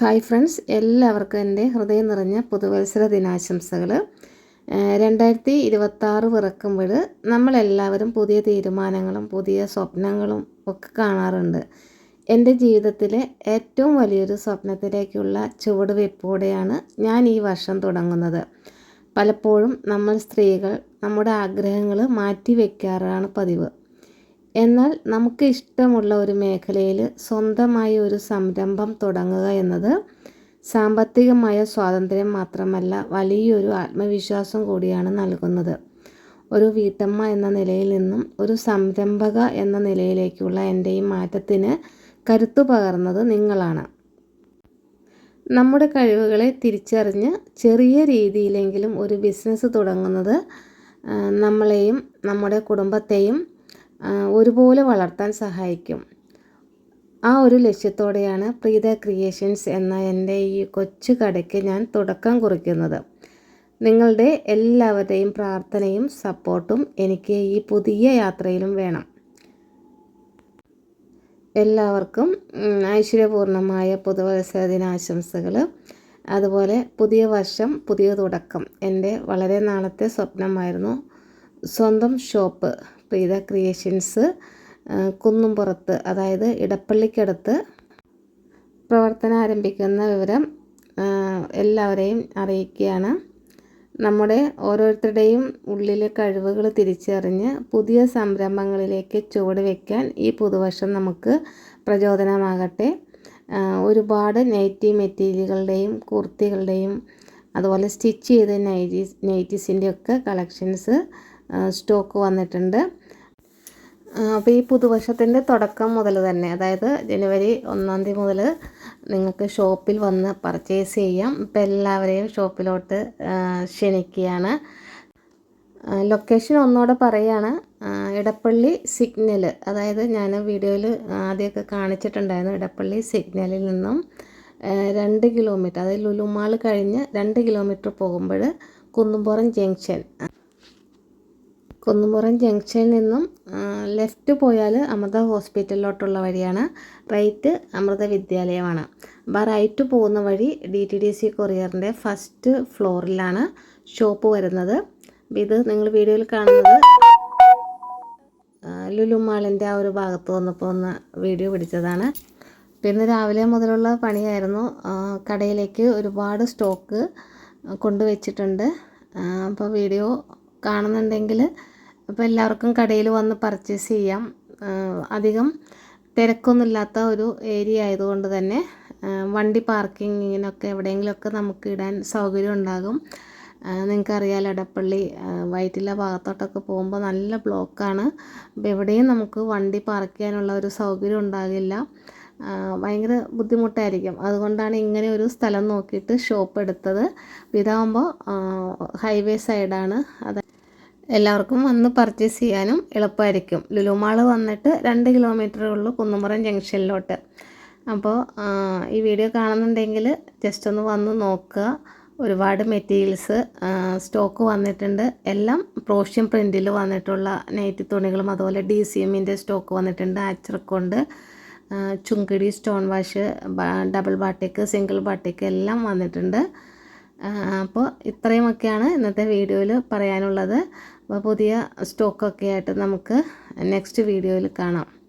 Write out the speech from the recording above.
Hi friends എല്ലാവർക്കും എന്റെ ഹൃദയം നിറഞ്ഞ പുതുവത്സര ദിനാശംസകൾ. രണ്ടായിരത്തി ഇരുപത്താറ് പിറക്കുമ്പോൾ നമ്മളെല്ലാവരും പുതിയ തീരുമാനങ്ങളും പുതിയ സ്വപ്നങ്ങളും ഒക്കെ കാണാറുണ്ട്. എന്റെ ജീവിതത്തിലെ ഏറ്റവും വലിയൊരു സ്വപ്നത്തിലേക്കുള്ള ചുവടുവെപ്പോടെയാണ് ഞാൻ ഈ വർഷം തുടങ്ങുന്നത്. പലപ്പോഴും നമ്മൾ സ്ത്രീകൾ നമ്മുടെ ആഗ്രഹങ്ങൾ മാറ്റി വയ്ക്കാറാണ് പതിവ്. എന്നാൽ നമുക്ക് ഇഷ്ടമുള്ള ഒരു മേഖലയിൽ സ്വന്തമായി ഒരു സംരംഭം തുടങ്ങുക എന്നത് സാമ്പത്തികമായ സ്വാതന്ത്ര്യം മാത്രമല്ല വലിയൊരു ആത്മവിശ്വാസം കൂടിയാണ് നൽകുന്നത്. ഒരു വീട്ടമ്മ എന്ന നിലയിൽ നിന്നും ഒരു സംരംഭക എന്ന നിലയിലേക്കുള്ള എന്റെ ഈ മാറ്റത്തിന് കരുത്തു പകർന്നത് നിങ്ങളാണ്. നമ്മുടെ കഴിവുകളെ തിരിച്ചറിഞ്ഞ് ചെറിയ രീതിയിലെങ്കിലും ഒരു ബിസിനസ് തുടങ്ങുന്നത് നമ്മളെയും നമ്മുടെ കുടുംബത്തെയും ഒരുപോലെ വളർത്താൻ സഹായിക്കും. ആ ഒരു ലക്ഷ്യത്തോടെയാണ് പ്രീത ക്രിയേഷൻസ് എന്ന എന്റെ ഈ കൊച്ചു കടയ്ക്ക് ഞാൻ തുടക്കം കുറിക്കുന്നത്. നിങ്ങളുടെ എല്ലാവരുടെയും പ്രാർത്ഥനയും സപ്പോർട്ടും എനിക്ക് ഈ പുതിയ യാത്രയിലും വേണം. എല്ലാവർക്കും ഐശ്വര്യപൂർണമായ പുതുവത്സര ദിനാശംസകൾ അതുപോലെ പുതിയ വർഷം പുതിയ തുടക്കം. എന്റെ വളരെ നാളത്തെ സ്വപ്നമായിരുന്നു സ്വന്തം ഷോപ്പ്. പ്രീത ക്രിയേഷൻസ് കുന്നുംപുറത്ത് അതായത് ഇടപ്പള്ളിക്കടുത്ത് പ്രവർത്തനം ആരംഭിക്കുന്ന വിവരം എല്ലാവരെയും അറിയിക്കുകയാണ്. നമ്മുടെ ഓരോരുത്തരുടെയും ഉള്ളിലെ കഴിവുകൾ തിരിച്ചറിഞ്ഞ് പുതിയ സംരംഭങ്ങളിലേക്ക് ചുവട് വയ്ക്കാൻ ഈ പുതുവർഷം നമുക്ക് പ്രചോദനമാകട്ടെ. ഒരുപാട് നൈറ്റി മെറ്റീരിയലുകളുടെയും കുർത്തികളുടെയും അതുപോലെ സ്റ്റിച്ച് ചെയ്ത നൈറ്റീസ് നൈറ്റീസിന്റെയൊക്കെ കളക്ഷൻസ് സ്റ്റോക്ക് വന്നിട്ടുണ്ട്. അപ്പോൾ ഈ പുതുവർഷത്തിന്റെ തുടക്കം മുതൽ തന്നെ അതായത് ജനുവരി ഒന്നാം തീയതി മുതൽ നിങ്ങൾക്ക് ഷോപ്പിൽ വന്ന് പർച്ചേസ് ചെയ്യാം. ഇപ്പം എല്ലാവരെയും ഷോപ്പിലോട്ട് ക്ഷണിക്കുകയാണ്. ലൊക്കേഷൻ ഒന്നുകൂടെ പറയുകയാണ് ഇടപ്പള്ളി സിഗ്നൽ അതായത് ഞാൻ വീഡിയോയിൽ ആദ്യമൊക്കെ കാണിച്ചിട്ടുണ്ടായിരുന്നു ഇടപ്പള്ളി സിഗ്നലിൽ നിന്നും രണ്ട് കിലോമീറ്റർ അതായത് ലുലുമാൾ കഴിഞ്ഞ് രണ്ട് കിലോമീറ്റർ പോകുമ്പോൾ കുന്നുംപുറം ജംഗ്ഷൻ. കുന്നുംപുറം ജംഗ്ഷനിൽ നിന്നും ലെഫ്റ്റ് പോയാൽ അമൃത ഹോസ്പിറ്റലിലോട്ടുള്ള വഴിയാണ്. റൈറ്റ് അമൃത വിദ്യാലയമാണ്. അപ്പോൾ റൈറ്റ് പോകുന്ന വഴി ഡി ടി ഡി സി കൊറിയറിന്റെ ഫസ്റ്റ് ഫ്ലോറിലാണ് ഷോപ്പ് വരുന്നത്. ഇത് നിങ്ങൾ വീഡിയോയിൽ കാണുന്നത് ലുലു ലുലുമാളിന്റെ ആ ഒരു ഭാഗത്ത് വന്നപ്പോൾ ഒന്ന് വീഡിയോ പിടിച്ചതാണ്. പിന്നെ രാവിലെ മുതലുള്ള പണിയായിരുന്നു. കടയിലേക്ക് ഒരുപാട് സ്റ്റോക്ക് കൊണ്ടുവച്ചിട്ടുണ്ട്. അപ്പോൾ വീഡിയോ കാണുന്നുണ്ടെങ്കിൽ അപ്പോൾ എല്ലാവർക്കും കടയിൽ വന്ന് പർച്ചേസ് ചെയ്യാം. അധികം തിരക്കൊന്നുമില്ലാത്ത ഒരു ഏരിയ ആയതുകൊണ്ട് തന്നെ വണ്ടി പാർക്കിങ്ങിനൊക്കെ എവിടെയെങ്കിലുമൊക്കെ നമുക്ക് ഇടാൻ സൗകര്യം ഉണ്ടാകും. നിങ്ങൾക്കറിയാലോ എടപ്പള്ളി വയറ്റില ഭാഗത്തോട്ടൊക്കെ പോകുമ്പോൾ നല്ല ബ്ലോക്കാണ് അപ്പോൾ എവിടെയും നമുക്ക് വണ്ടി പാർക്ക് ചെയ്യാനുള്ള ഒരു സൗകര്യം ഉണ്ടാകില്ല. ഭയങ്കര ബുദ്ധിമുട്ടായിരിക്കും. അതുകൊണ്ടാണ് ഇങ്ങനെ ഒരു സ്ഥലം നോക്കിയിട്ട് ഷോപ്പ് എടുത്തത്. ഇതാകുമ്പോൾ ഹൈവേ സൈഡാണ് അത് എല്ലാവർക്കും വന്ന് പർച്ചേസ് ചെയ്യാനും എളുപ്പമായിരിക്കും. ലുലുമാൾ വന്നിട്ട് രണ്ട് കിലോമീറ്ററേ ഉള്ളൂ കുന്നുമുറം ജംഗ്ഷനിലോട്ട് അപ്പോൾ ഈ വീഡിയോ കാണുന്നുണ്ടെങ്കിൽ ജസ്റ്റ് ഒന്ന് വന്ന് നോക്കുക. ഒരുപാട് മെറ്റീരിയൽസ് സ്റ്റോക്ക് വന്നിട്ടുണ്ട്. എല്ലാം പ്രോഷ്യൻ പ്രിന്റിൽ വന്നിട്ടുള്ള നൈറ്റി തുണികളും അതുപോലെ ഡി സി എമ്മിന്റെ സ്റ്റോക്ക് വന്നിട്ടുണ്ട്. അച്ചറക്കൊണ്ട് chungidi stone wash double batik single batik എല്ലാം വന്നിട്ടുണ്ട്. അപ്പോൾ ഇത്രയുമൊക്കെയാണ് ഇന്നത്തെ വീഡിയോയിൽ പറയാനുള്ളത്. അപ്പോൾ പുതിയ സ്റ്റോക്കൊക്കെ ആയിട്ട് നമുക്ക് നെക്സ്റ്റ് വീഡിയോയിൽ കാണാം.